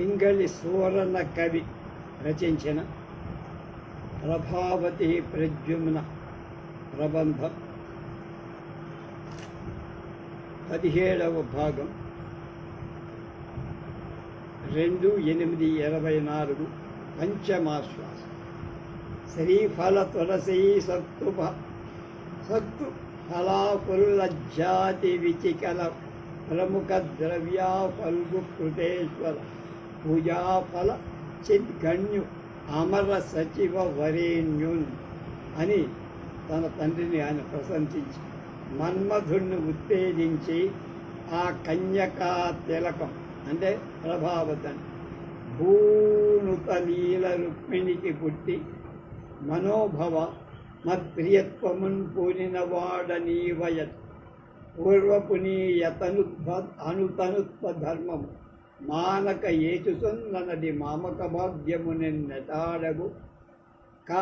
ఇంగళి సువర్ణ కవి రచించిన ప్రభావతి ప్రద్యుమ్న ప్రబంధం పదిహేడవ భాగం రెండు ఎనిమిది ఇరవై నాలుగు పంచమాశ్వాస. శ్రీఫల తులసీ సత్తు సత్తు ఫలాఫుల్లజ్జాతి విచికల ప్రముఖ ద్రవ్యా ఫల్గు కృతేశ్వర భుజాఫల చిద్గణ్యు అమర సచివ వరేణ్యున్ అని తన తండ్రిని ఆయన ప్రశంసించి మన్మధుణ్ణి ఉత్తేజించి ఆ కన్యకా తిలకం అంటే ప్రభావతం భూనుత నీల రుక్మిణికి పుట్టి మనోభవ మత్ప్రియత్వమున్ పూనిన వాడనీవయత్ పూర్వపు నీ యతనుత్వ అనుతనుత్వ ధర్మము. మానక ఏచుసున్నది మామక భాగ్యము క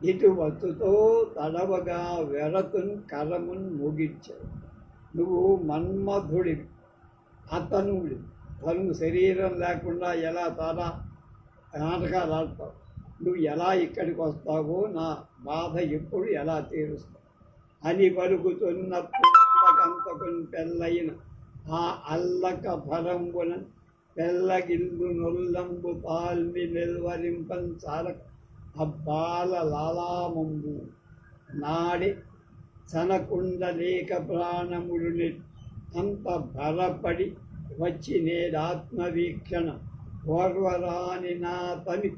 ఇటు వత్తుతో తడవగా వెరతున్ కరమున్ ముగించవు నువ్వు మన్మధుడి అతనుడి తను శరీరం లేకుండా ఎలా తారా నాటకాలు ఆడతావు? నువ్వు ఎలా ఇక్కడికి వస్తావో నా బాధ ఎప్పుడు ఎలా తీరుస్తావు? అని పలుకుతున్నప్పుడు అంతకుని పెళ్ళైన ఆ అల్లక ఫలంబున పెళ్ళగిల్లు నొల్లంబు తాల్మి నిల్వరింపం చాలక అబ్బాల లాలామంబు నాడి చనకుండ లేక ప్రాణముడుని అంత భరపడి వచ్చి నేడాత్మవీక్షణ ఓర్వరాని నా తని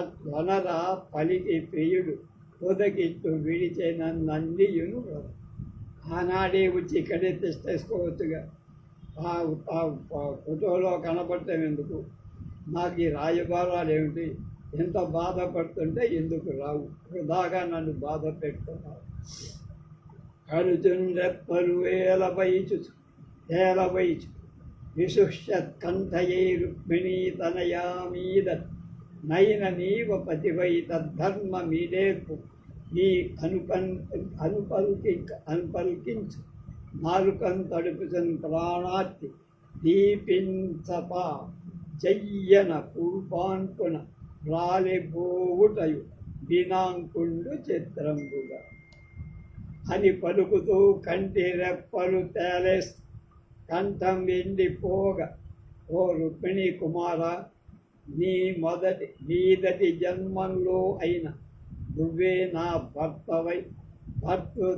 అత్వనరా పలికి ప్రియుడు ఉదకిట్టు విడిచే నన్నందియును ఆనాడే వచ్చి ఇక్కడే తెచ్చేసుకోవచ్చుగా. ఆ ఫోటోలో కనపడటం ఎందుకు నాకు ఈ రాయబారాలు ఏమిటి ఎంత బాధపడుతుంటే ఎందుకు రావు? వృధాగా నన్ను బాధ పెట్టుకున్నావు అర్జునుడెప్పరు ఏలవైచు ఏలవైచు విశుష్యత్కంఠయై రుక్మిణీ తనయా మీద నయన నీవ పతివై తద్ధర్మ మీడేర్పు నీ అనుపన్ అనుపల్కి అనుపల్కించు. నాలుకం తడుపుచన్ ప్రాణాత్తి దీపించప. జయ్యన పూపాన్పున రాలిపోవుటయు బినాంకుండు చిత్రంబుగా. అని పలుకుతూ కంటి రెప్పలు తేలేస్ కంఠం ఎండిపోగా ఓ రుక్మిణి కుమార నీ మొదటి నీదటి జన్మంలో అయిన నువ్వే నా భర్తవై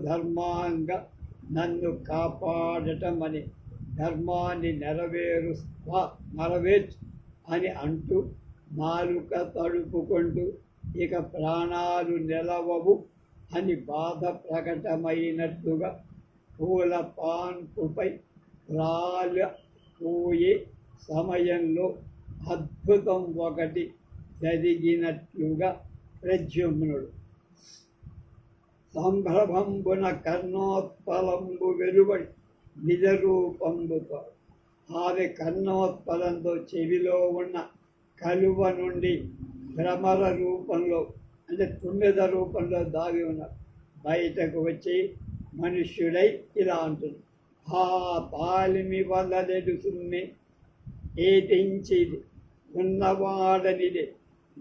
ధర్మాంగ ధర్మాంగ నన్ను కాపాడటమని ధర్మాన్ని నెరవేరు నెరవేర్చు అని అంటూ నాలుక తడుపుకుంటూ ఇక ప్రాణాలు నిలవవు అని బాధ ప్రకటమైనట్టుగా పూల పాన్పుపై రాల పోయే సమయంలో అద్భుతం ఒకటి జరిగినట్లుగా ప్రద్యుమ్నుడు సంభ్రమంబున కర్ణోత్పలంబు వెలువడి నిజ రూపంబుతో ఆమె కర్ణోత్పలంతో చెవిలో ఉన్న కలువ నుండి భ్రమర రూపంలో అంటే తుమ్మెద రూపంలో దాగి ఉన్నారు బయటకు వచ్చి మనుష్యుడై ఇలా అంటుంది. ఆ తాలిమి వల్లెడుసుమ్మి ఏటించిది? ఉన్నవాడనిదే.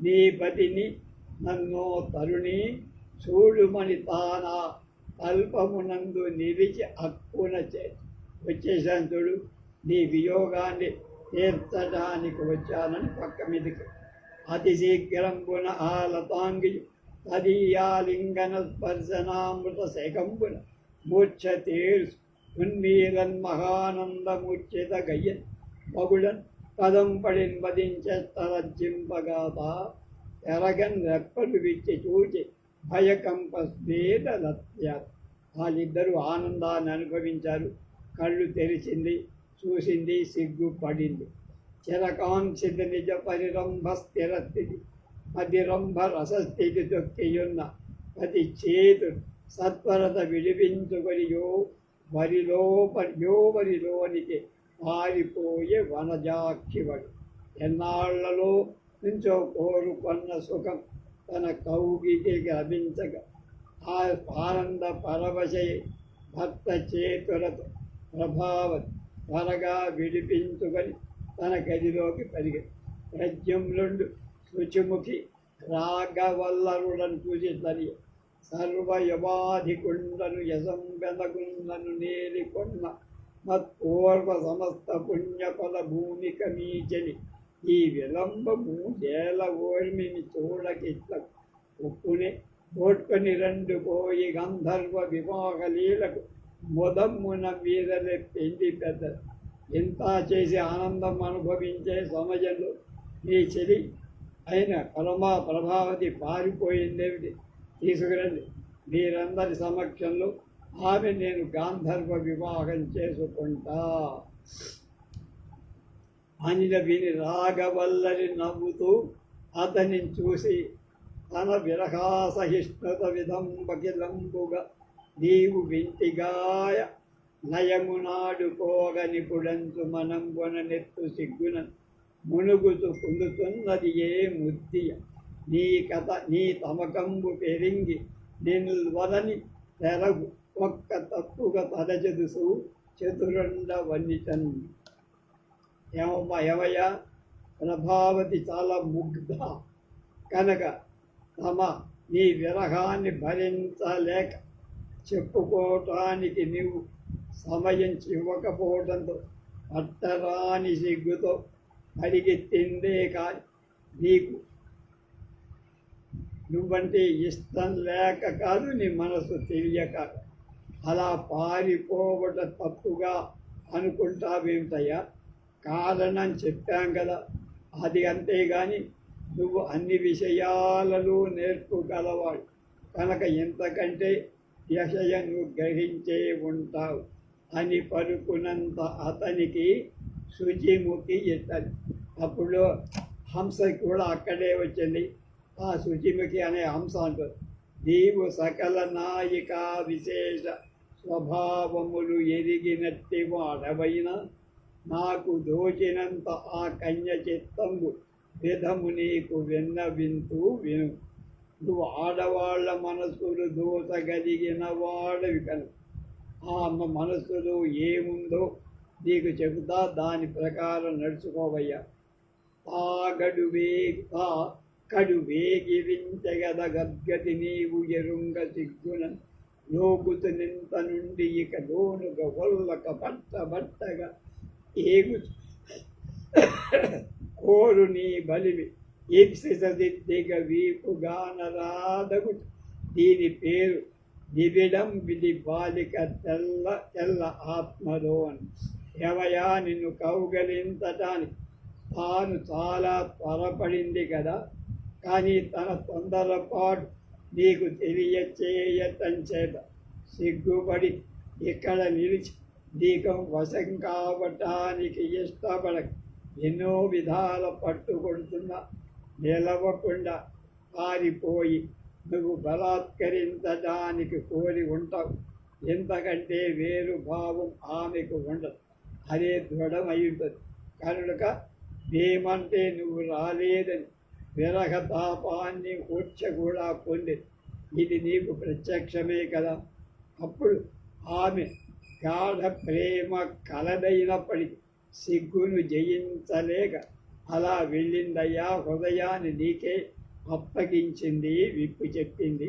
నీ బతిని నన్ను తరుణి చూడుమని తానా అల్పమునందు నిలిచి అక్కున చే వచ్చేసాను చూడు. నీ వియోగాన్ని తీర్చడానికి వచ్చానని పక్క మీదకి. అతి శీఘ్రంబున ఆ లతాంగి తదీయాలింగన స్పర్శనామృత శకంబున మూర్ఛ తీర్చు. ఉన్మీలన్ మహానంద మూర్ఛిత గయ్యన్ మగుడన్ పదం పడిన్ వధించేస్తరజింపగాత ఎరగన్ రెప్పలు విచ్చి చూచి భయకంప స్వేదలత్యాత్ వాళ్ళిద్దరూ ఆనందాన్ని అనుభవించారు. కళ్ళు తెరిచింది చూసింది సిగ్గుపడింది. చిరకాంక్షిత నిజ పరిరంభ స్థిరస్థితి మదిరంభ రసస్థితి తొక్కియున్న ప్రతి చేతు సత్వరత విడిపించుకొనియో వరిలో యో వరిలోనికి పారిపోయే వనజాక్షివడు. ఎన్నాళ్ళలో నుంచో కోరుకున్న సుఖం తన కౌకికి గమించక ఆ ఆనంద పరవశై భర్త చేతులతో ప్రభావ త్వరగా విడిపించుకొని తన గదిలోకి పరిగె ప్రజ్ఞంలుండు శుచిముఖి రాగవల్లరుడను సూచితని సర్వయవాధికుండను యశంబెనగుండను నేలికొన్న మత్పూర్వ సమస్త పుణ్యఫల భూమిక మీచని ఈ విలంబము జేల ఓర్మిని చూడకిట్ల ఉప్పుని తోడ్కొని రెండు పోయి గంధర్వ వివాహ లీలకు మొదమ్మున వీరలే పెండి పెద్ద. ఇంత చేసి ఆనందం అనుభవించే సమయంలో నీ చెలి అయిన పరమా ప్రభావతి పారిపోయిందేమిటి? తీసుకురండి. మీరందరి సమక్షంలో ఆమె నేను గాంధర్వ వివాహం చేసుకుంటా. అనిల విని రాగవల్లని నవ్వుతూ అతని చూసి తన విరహాసహిష్ణుత విధంబకిలంబుగా నీవు వింటిగాయ నయమునాడుకోగ మనం మనంబున నెత్తు సిగ్గున మునుగుతూ పొందుతున్నది ఏ ముద్దియ. నీ కథ నీ తమకంబు పెరింగి నిల్వలని తెరగు ఒక్క తప్పుగా తలచెదుసు చతురండ వన్నిటన్ ఏమమ్మా ఏమయ్యా ప్రభావతి చాలా ముగ్ధ. కనుక తమ నీ విరహాన్ని భరించలేక చెప్పుకోవటానికి నీవు సమయం ఇవ్వకపోవడంతో పట్టరాని సిగ్గుతో అడిగెత్తిందే కానీ నీకు నువ్వంటే ఇష్టం లేక కాదు నీ మనసు తెలియక. అలా పారిపోవట తప్పుగా అనుకుంటావేమిటయ్యా? కారణం చెప్పాం కదా. అది అంతేగాని నువ్వు అన్ని విషయాలలో నేర్పుగలవాడు కనుక ఇంతకంటే యశయ నువ్వు గ్రహించే ఉంటావు. అని పలుకునంత అతనికి శుచిముఖి ఇత్తది అప్పుడు హంస కూడా అక్కడే వచ్చింది. ఆ శుచిముఖి అనే హంస అంటారు నీవు సకల నాయిక విశేష స్వభావములు ఎరిగినట్టు అడవైన నాకు దోచినంత ఆ కన్య చిత్తంబు విధము నీకు విన్నవింతూ విను. నువ్వు ఆడవాళ్ళ మనసులు దోచగలిగిన వాడవి కను. ఆమె మనసులో ఏముందో నీకు చెబుతా దాని ప్రకారం నడుచుకోవయ్యా. తాగడు వేగ కడు వేగిరించగద గద్గతి నీవు ఎరుంగ సిగ్గున లోకుతు నింత నుండి ఇక లోనుగ వల్లక పట్ట బట్టగా ఏగు. కోరు నీ బలివి. ఈప్సిసదిద్దిగ వీపు దీని పేరు దివిడం విధి బాలిక తెల్ల తెల్ల ఆత్మలో ఎవయా నిన్ను కౌగలించటానికి తాను చాలా త్వరపడింది కదా. కానీ తన తొందరపాటు నీకు తెలియచేయటం చేత సిగ్గుపడి ఇక్కడ నిలిచి దీకం వశం కావటానికి ఇష్టపడ ఎన్నో విధాల పట్టుకుంటున్నా నిలవకుండా పారిపోయి నువ్వు బలాత్కరించడానికి కోరి ఉంటావు. ఎంతకంటే వేరు భావం ఆమెకు ఉండదు. అదే దృఢమై ఉంటుంది కనుక మేమంటే నువ్వు రాలేదని విరహతాపాన్ని కూర్చ కూడా పొంది. ఇది నీకు ప్రత్యక్షమే కదా. అప్పుడు ఆమె గాఢ ప్రేమ కలదైనప్పటికీ సిగ్గును జయించలేక అలా వెళ్ళిందయ్యా హృదయాన్ని నీకే అప్పగించింది విప్పు చెప్పింది.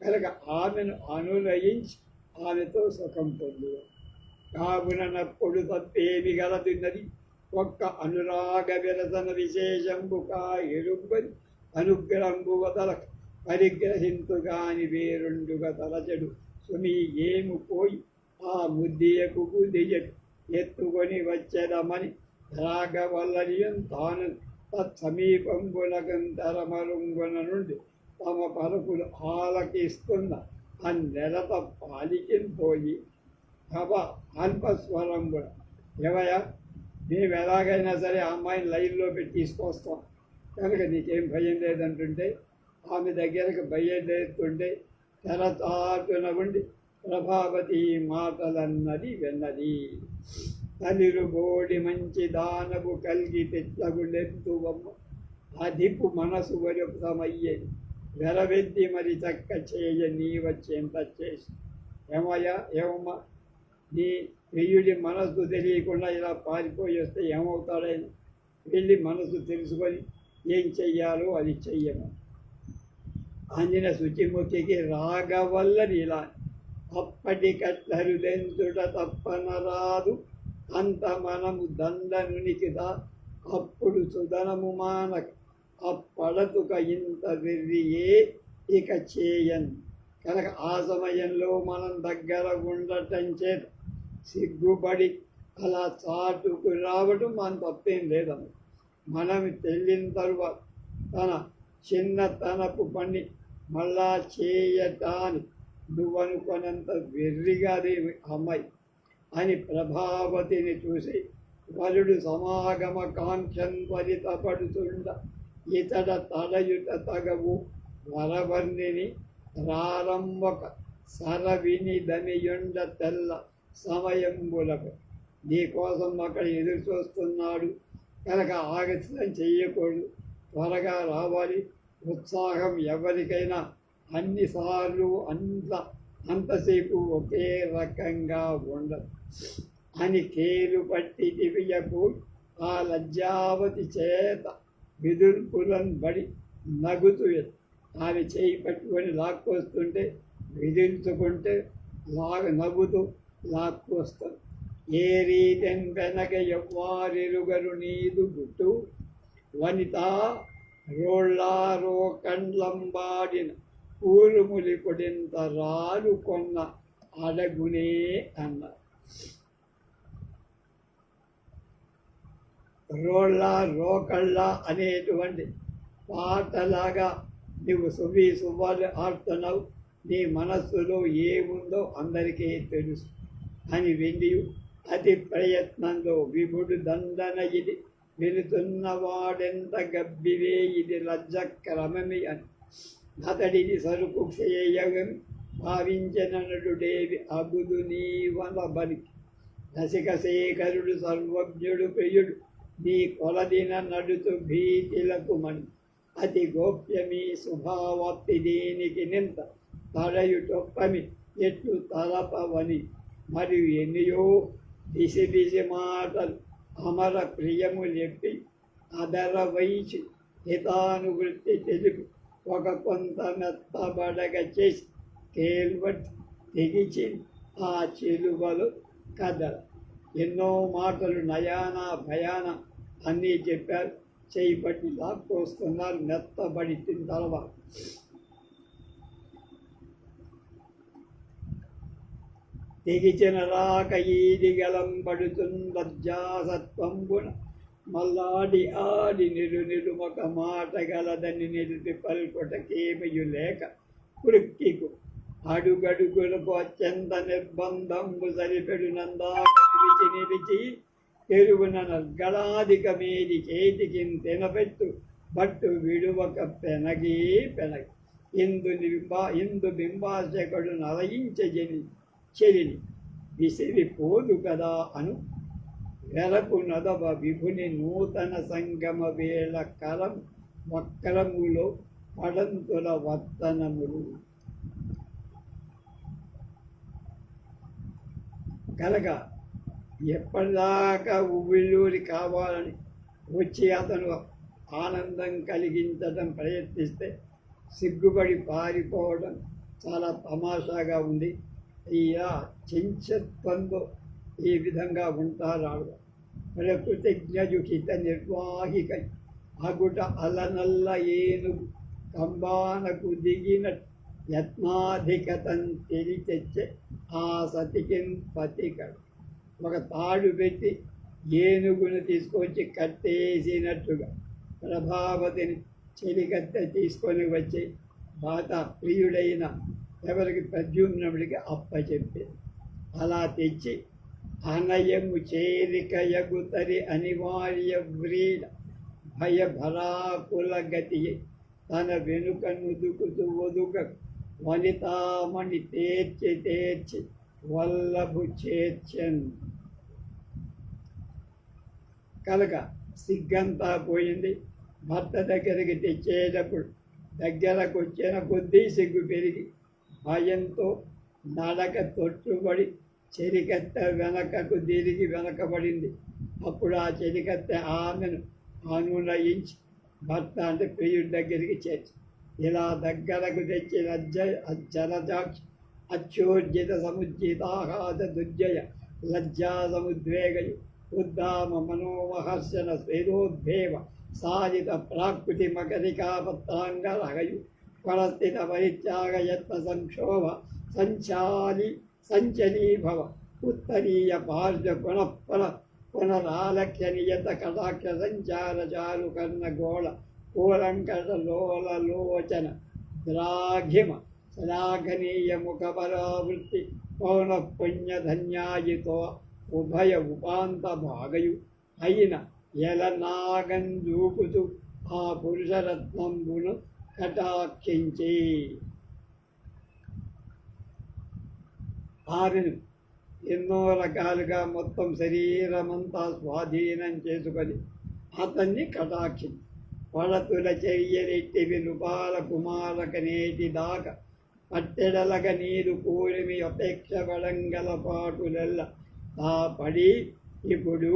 కనుక ఆమెను అనులయించి ఆమెతో సుఖం పొందు కావునప్పుడు తప్పేమి గలదున్నది? ఒక్క అనురాగ విరసన విశేషంబుగా ఎరుబ్బని అనుగ్రహంబు వదల పరిగ్రహింతుగాని వేరుండుగా తలచడు సుమి ఏము పోయి ఆ బుద్ధియకు బుద్ధియకు ఎత్తుకొని వచ్చేదమని రాగవల్లనియం తాను తత్సమీపంబులకంతరమరుంగున నుండి తమ పలుకులు ఆలకిస్తున్న ఆ నెలత పాలికిన్ పోయి కవ అల్పస్వరంబుల ఏవయ్యా మేము ఎలాగైనా సరే ఆ అమ్మాయిని లైన్లో పెట్టి తీసుకొస్తాం. కనుక నీకేం భయం లేదంటుంటే ఆమె దగ్గరకు బయలుదేరుతుంటే తెరచాటున ఉండి ప్రభావతి మాటలన్నది వెన్నది. తలిరు బోడి మంచి దానవు కలిగి తెచ్చగుండెత్తువమ్మ అధిపు మనసు వరుసమయ్యేది వెరవెద్ది మరి చక్క చేయ నీ వచ్చేంత చేసి. ఏమయ్యా ఏమమ్మ? నీ ప్రియుడి మనసు తెలియకుండా ఇలా పారిపోయి వస్తే ఏమవుతాడని వెళ్ళి మనసు తెలుసుకొని ఏం చెయ్యాలో అది చెయ్యము అందిన శుచిముఖికి రాగవల్లని ఇలా అప్పటికట్లరుదెందుట తప్పనరాదు. అంత మనము దండనునికిదా. అప్పుడు సుధనము మానక అప్పడతుక ఇంత వెర్రియే ఇక చేయన్. కనుక ఆ సమయంలో మనం దగ్గర ఉండటం చేత సిగ్గుపడి అలా చాటుకు రావటం మన తప్పేం లేదమ్మ మనం తెలియని తరువాత తన చిన్నతనపు పని మళ్ళా చేయటానికి నువ్వనుకున్నంత వెర్రిగాదేమి అమ్మాయి అని ప్రభావతిని చూసి వరుడు సమాగమ కాంక్షం పరితపడుతుండ ఇతడ తడయుట తగవు వరవర్ణిని ప్రారంభక సరవిని దమియుండ తెల్ల సమయంబులకు. నీకోసం అక్కడ ఎదురు చూస్తున్నాడు కనుక ఆలస్యం చెయ్యకూడదు. త్వరగా రావాలి. ఉత్సాహం ఎవరికైనా అన్నిసార్లు అంత అంతసేపు ఒకే రకంగా ఉండదు. అని కేలు పట్టి దివ్యకు ఆ లజ్జావతి చేత విదుర్పులను బడి నగుతూ ఆమె చేయి పట్టుకొని లాక్కొస్తుంటే విధించుకుంటే లాగ నవ్వుతూ లాక్కొస్తాం ఏ రీతెన్ వెనక ఎవ్వారెరుగరు నీదు గుట్టు వనిత రోళ్ళారో కండ్లంబాడిన పూలుములి పొడింత రాలు కొన్న అడగునే అన్న. రోళ్ళ రోకళ్ళ అనేటువంటి పాటలాగా నువ్వు సువి సువ్వాలు ఆడుతున్నావు నీ మనస్సులో ఏముందో అందరికీ తెలుసు అని వెండి అతి ప్రయత్నంలో విభుడు దండన ఇది వెళుతున్నవాడెంత గబ్బివే ఇది లజ్జ క్రమమి అని. అతడిని సరుకు చేయగని భావించిన నటుడేవి అబుదు నీ వల బలికి శేఖరుడు సర్వజ్ఞుడు ప్రియుడు నీ కొలదిన నడుతు భీతిలకు మణి. అతి గోప్యమీ శుభావప్తి దీనికి నింత తడయుటొప్పమి ఎట్లు తలపవని. మరియు ఎన్నియో బిసి బిసి మాటలు అమర ప్రియములెప్పి అదర వైచి హితానువృత్తి తెలుపు ఒక కొంత మెత్తబడగ చేసి తేల్బట్టి తెగిచి ఆ చెలువలు కదల. ఎన్నో మాటలు నయాన భయాన అన్నీ చెప్పారు. చేయి పట్టి లాక్కొస్తున్నారు మెత్తబడి తిన్న తర్వాత. తెగిచిన రాక ఈది ఈదిగలం పడుతుందజ్జాసత్వంబున మల్లాడి ఆడి నిలు నిలుమొక మాట గలదని నిలిపి పల్కొటకేమయు లేక కురుక్కికు అడుగడుగులకు అత్యంత నిర్బంధంబు సరిపెడు నిలిచి నిలిచి తెరుగున నర్గళాధిక చేతికి తినపెట్టు బట్టు విడువక పెనగి పెనగి. ఇందు బింబా ఇందు బింబాశకుడు నలయించజని చెలిని. విసిరి పోదు కదా అను వెలకు నదవ విభుని నూతన సంగమ వేళ కలం వక్రములో పడంతుల వర్తనములు. కలగ ఎప్పటిదాకా ఉవ్విళ్ళూరి కావాలని వచ్చి అతను ఆనందం కలిగించడం ప్రయత్నిస్తే సిగ్గుపడి పారిపోవడం చాలా తమాషాగా ఉంది. ఇలా చెంచత్వంతో ఈ విధంగా ఉంటారాడు? నిర్వాహిక అగుట అలనల్ల ఏనుగు కంబానకు దిగిన యత్నాధికతం తెరిచెచ్చే ఆ సతికిన్ పతికడు ఒక తాడు పెట్టి ఏనుగును తీసుకొచ్చి కట్టేసినట్టుగా ప్రభావతిని చెలికత్తె తీసుకొని వచ్చి బాత ప్రియుడైన ఎవరికి ప్రద్యుమ్నుడికి అప్పచెప్పి అలా తెచ్చి అనయము చేరికయగుతరి అనివార్య వ్రీడ భయభరాకుల గతి తన వెనుక నుదుకుతూ ఒదుక వనితామణి తేర్చి తేర్చి వల్లభు చేర్చన్ కనుక సిగ్గంతా పోయింది. భర్త దగ్గరికి తెచ్చేటప్పుడు దగ్గరకు వచ్చిన కొద్దీ సిగ్గు పెరిగి భయంతో నడక తొట్టుబడి చెరికత్త వెనకకు తిరిగి వెనకబడింది. అప్పుడు ఆ చెరికత్త ఆమెను అనునయించి భర్త అంటే ప్రియుడి దగ్గరికి చేర్చి ఇలా దగ్గరకు తెచ్చి లజ్జ జలజాక్ష అత్యోర్జిత సముజ్జితాహాద దుర్జయ లజ్జా సముద్వేగయు ఉద్దామ మనోమహర్షణ స్వేదోద్భేవ సాజిత ప్రాకృతి మకరికాపత్రాంగరహయు పరస్థిత పరిత్యాగ యత్న సంక్షోభ సంచాలి సంచలీభవ ఉత్తరీయ పార్శ్వ పునఃపున పునరాలక్ష్యనియత కటాక్ష సంచార చారు కర్ణ గోళ కూలంకట లోల లోచన ద్రాఘిమ శ్లాఘనీయ ముఖపరావృత్తి పౌన పుణ్యధన్యాయితో ఉభయ ఉపాంత భాగయు అయిన ఎలనాగం దూకుతూ ఆ పురుషరత్నంబును కటాక్షించి. భార్యను ఎన్నో రకాలుగా మొత్తం శరీరమంతా స్వాధీనం చేసుకొని అతన్ని కటాక్షి పడతుల చెయ్యరెట్టి విలుపాల కుమారక నేటి దాకా పట్టెడలగ నీరు కూలిమి అపేక్ష బలంగల పాటులెల్ల తా పడి ఇప్పుడు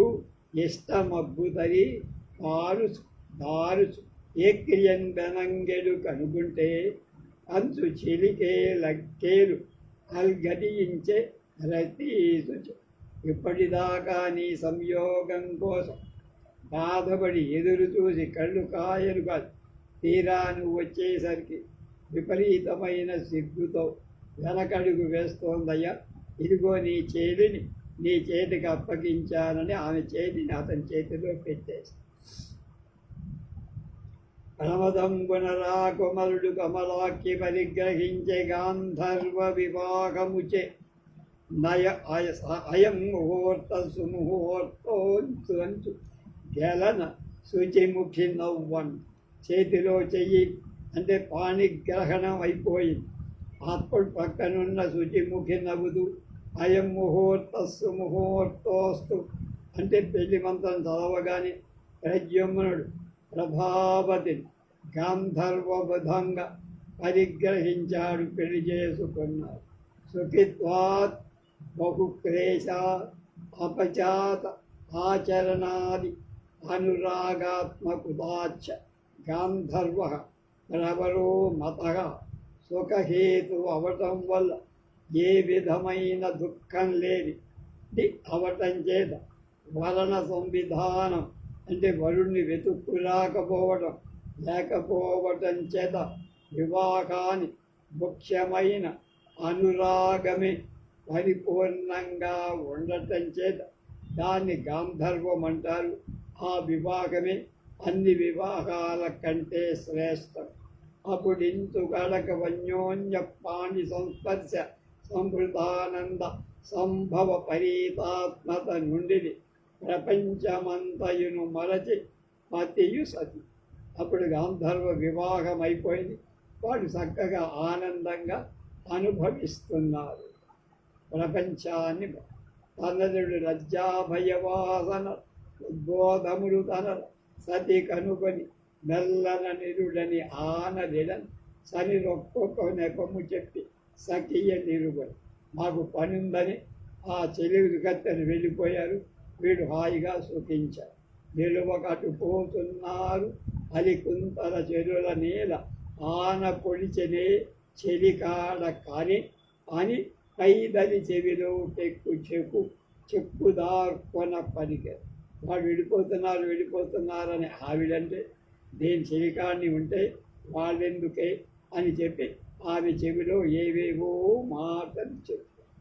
ఇష్టమగ్గుతరి పారుసు దారుచు ఏక్రియన్ బెనంగెడు కనుకుంటే అంచు చిలికే లక్కేలు అల్గటించే రతీసు ఇప్పటిదాకా నీ సంయోగం కోసం బాధపడి ఎదురు చూసి కళ్ళు కాయలు కాదు. తీరా నువ్వు వచ్చేసరికి విపరీతమైన సిగ్గుతో వెనకడుగు వేస్తోందయ్యా. ఇదిగో నీ చేతిని నీ చేతికి అప్పగించానని ఆమె చేతిని అతని చేతిలో పెట్టేసి కుమరుడు కమలాక్కి పరిగ్రహించే గాంధర్వ వివాహముచే నయ అయ అయం ముహూర్త సుముహూర్తోంచు అంచు. గెలన శుచిముఖి నవ్వన్. చేతిలో చెయ్యి అంటే పాణిగ్రహణం అయిపోయింది అప్పుడు పక్కనున్న శుచిముఖి నవ్వుదు అయం ముహూర్తస్సు ముహూర్తోస్తు అంటే పెళ్ళి మంత్రం చదవగానే ప్రద్యుమ్నుడు ప్రభావతి గాంధర్వబుధంగా పరిగ్రహించాడు పెళ్ళి చేసుకున్నాడు. సుఖిత్వాత్ బహుక్లేశ అపచాత ఆచరణాది అనురాగాత్మకుదాచ గాంధర్వ ప్రబలో మత సుఖహేతు అవటం వల్ల ఏ విధమైన దుఃఖం లేని అవటం చేత వలన సంవిధానం అంటే వరుణ్ణి వెతుక్కు రాకపోవటం లేకపోవటం చేత వివాహాన్ని ముఖ్యమైన అనురాగమే పరిపూర్ణంగా ఉండటం చేత దాన్ని గాంధర్వం అంటారు ఆ వివాహమే అన్ని వివాహాల కంటే శ్రేష్టం. అప్పుడింతు గడక వన్యోన్య పాణి సంస్పర్శ సంవృతానంద సంభవ పరీతాత్మత నుండిది. ప్రపంచమంతయును మరచి పతియు సతి. అప్పుడు గాంధర్వ వివాహం అయిపోయింది వాడు చక్కగా ఆనందంగా అనుభవిస్తున్నారు. ప్రపంచాన్ని తనదుడు లజ్జాభయవాసన ఉద్బోధములు తన సతి కనుకొని మెల్లన నిరుడని ఆనదిడన్ సని రొక్కొక్క నెపము చెప్పి సఖియ నిరుబడి మాకు పనుందని ఆ చెలివి కత్తెను వెళ్ళిపోయారు. వీడు హాయిగా సుఖించారు నిలువకటు పోతున్నారు అలికుంతల చెరుల నేల. ఆన పొడిచెనే చెలికాడ కాని అని కైదని చెవిలో టెక్కు చెక్కు చెక్కుదార్కొన పనికి వాడు వెళ్ళిపోతున్నారు వెళ్ళిపోతున్నారని ఆవిడంటే దేని చెలికాడిని ఉంటే వాళ్ళెందుకే? అని చెప్పి ఆమె చెవిలో ఏవేవో మాటలు చెప్పారు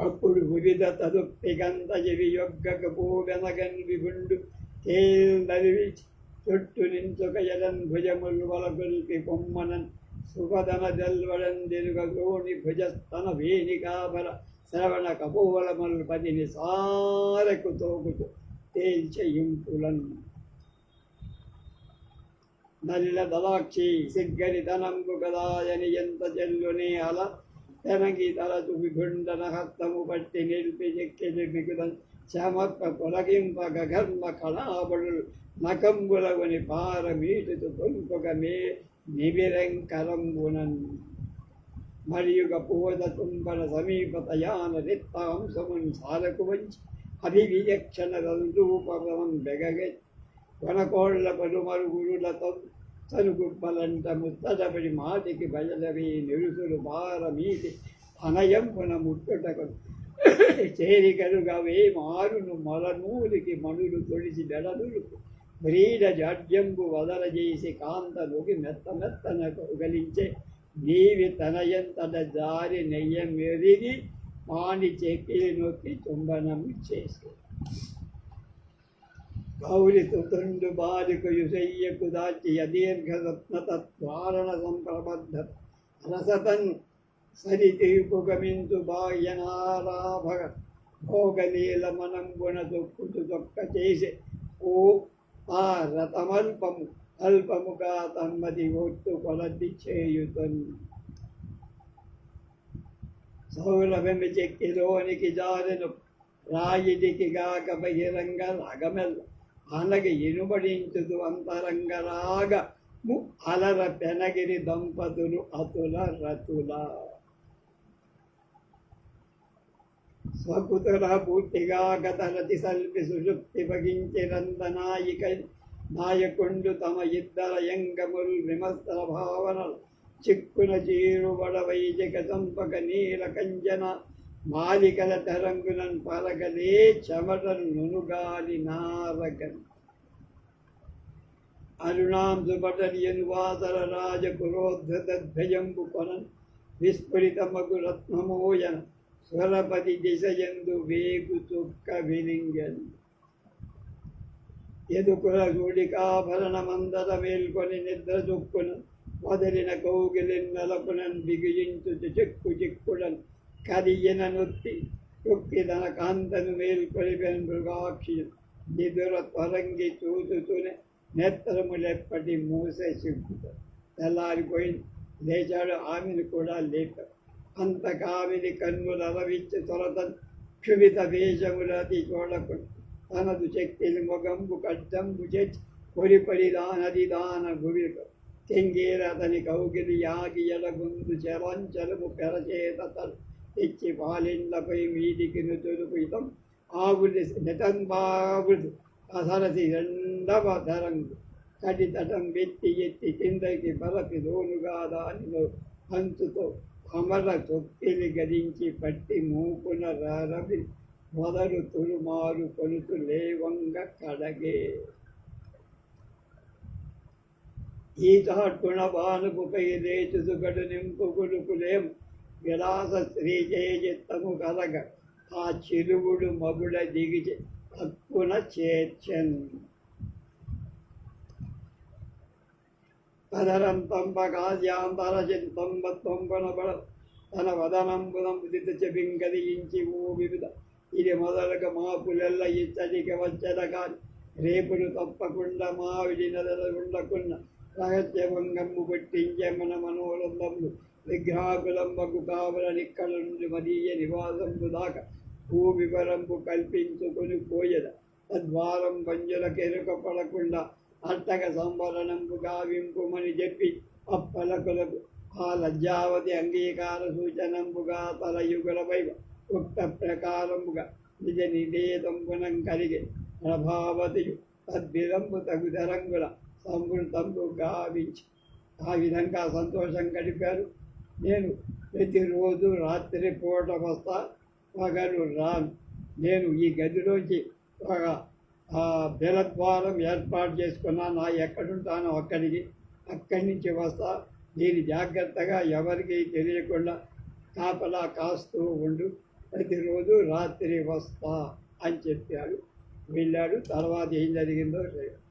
అప్పుడు ఉరిద తదుప్తిగంత చెవి యొగ్గక పోగనగన్ విభుండు తేల్దలివి చుట్టు నించుక ఎలన్ భుజములు వలగొల్పి పొమ్మనన్ సుఖదన జల్వడన్ దిరుగోని భుజస్తన వేణికాబల శ్రవణ కపోలమల్ పదిని సారకు తోగుతూ తేల్చయింపులన్. నల్ల దలాక్షి సిగ్గరి ధనంబు గదాయని ఎంత చెల్లునే అల తెనగి తలచు విగుండన హస్తము పట్టి నిలిపి చెక్కి మిగుదన్ చమక్క పొలగింప ఘర్మ కళాబడు నకంబులవని పార మీటుతు పొంపగ మే నివిరంకరంబునన్ మరియుగ పూద తుంబన సమీపతయాన రిత్తాంశమున్ సారకు వంచి అభివియక్షణ రూపవనం బెగగె కొనకోళ్ళ పలుమరుగురులతో తనుగుప్పలంట ముత్తడబడి మాటికి బయలవి నిరుసులు భారమీటి అనయంపున ముట్టుటకు చేరికలుగవే మారును మలనూలికి మనులు తొలిసి బెడలు వ్రీడ జాడ్యంబు వదలజేసి కాంతలోకి మెత్త మెత్తన కౌగలించే. నీవి తనయంతట జారి నెయ్యం మెరిగి మాని చెక్కిలి నొక్కి చుంబనము చేసి. गौरितुतुण्डुबालिकुयुषय्य कुदाचियदीर्घरत्नतत्वारणसम्प्रबद्धत रसतन् सरितिपुगमिन्तु बाह्यनाराभग भोगनीलमनं गुणतु कुतुदुःखचेषे ओ आ रतमल्पम् अल्पमुखा तन्मति भोक्तु फलदिच्छेयुतन्। सौरभमिचिक्किलोनिकिजालनु रायिदिकिगाकबहिरङ्गरागमल्ल ఓ అనగ ఇనుబడించుదు అంతరంగరాగ ము అలర పెనగిరి దంపతులు అతుల రతుల. స్వకుతుల పూర్తిగా గతరతి సల్పి సుషుప్తి భగించిరందనాయిక నాయకుండు తమ ఇద్దర యంగముల్ విమస్త్ర భావనలు చిక్కున చీరుబడ వైదిక చంపక నీల కంజన మాలికల తరంగులను పలకలే చెమటను నునుగాలి నారగన్. అరుణాంశుపటలియను వాసర రాజ పురోద్ధతధ్వజంబు కొనన్. విస్ఫురితమగు రత్నమోయన స్వరపతి దిశయందు వేగు తుక్క విలింగన్. ఎదుకుల చూడికాభరణ మందర మేల్కొని నిద్ర చుక్కున. మొదలిన కౌగిలిన్ నలపునన్ బిగియించు చిక్కు చిక్కుడన్. కదియన నొత్తి తొక్కి తన కాంతను మేల్కొలిపెన్ మృగాక్షి నిదుర త్వరంగి చూచుతూనే నేత్రములెప్పటి మూసే సిగ్గుత తెల్లారిపోయి లేచాడు ఆమెను కూడా లేక అంత కామిని కన్నుల రవిచ్చి క్షుభిత వేషములతి చూడకు తనదు శక్తిని మొగంబు కడ్డంబు చేర్చి పొడి పడి దానది దాన గురిక తెంగేర అతని కౌగిలి యాగి ఎలగుందు చలంచలము పెరచేత తలు తెచ్చి పాలిండ్లపై మీదికి నుతులుపు ఆవులు ఆవులి నితంబావుడు అసరసి రెండవ ధరంగు కడి తటం వెత్తి ఎత్తి కిందకి బలపి లోనుగా దానిలో పంచుతో అమర తొక్కిలి గరించి పట్టి మూపున రవి మొదలు తురుమారు కొలుతు లేవంగ కడగే. ఈ చాటున బానుపుపై లేచుదుగడు నింపు గులుకులేం విలాస శ్రీ చేజిత్తము కలగ ఆ చిరువుడు మగుడ దిగి హక్కున చేర్చన్. పదరం తంబకాద్యాంతర చింతంబ తొంబనబడ తన వదనంబునం విదిత చెబింగదించి ఓ వివిధ. ఇది మొదలక మాపులెల్ల ఇచ్చటికి వచ్చద కాని రేపును తప్పకుండా మావిడి నదల ఉండకున్న రహస్యభంగము పుట్టించే మన మనోరంధములు విగ్రహాకులంబకు కావల నిక్కల నుండి మదీయ నివాసంబు దాకా భూవివరంబు కల్పించుకొని పోయద. తద్వారం పంజుల కెరుక పడకుండా అట్టక సంవరణంబు గావింపుమని చెప్పి అప్పలకులకు ఆ లజ్జావతి అంగీకార సూచనంబుగా తల యుగులపై ఉక్త ప్రకారముగా నిజ నివేదంబునం కలిగి ప్రభావతి తద్విధంబు తగుదరంగుల సమృద్ధంబు గావించి. ఆ విధంగా సంతోషం గడిపారు. నేను ప్రతిరోజు రాత్రి పూట వస్తా పగలు రాను నేను ఈ గదిలోంచి ఒక బెలద్వారం ఏర్పాటు చేసుకున్నా నా ఎక్కడుంటానో అక్కడికి అక్కడి నుంచి వస్తా. దీని జాగ్రత్తగా ఎవరికి తెలియకుండా కాపలా కాస్తూ ఉండు. ప్రతిరోజు రాత్రి వస్తా అని చెప్పాడు. వెళ్ళాడు. తర్వాత ఏం జరిగిందో రేపు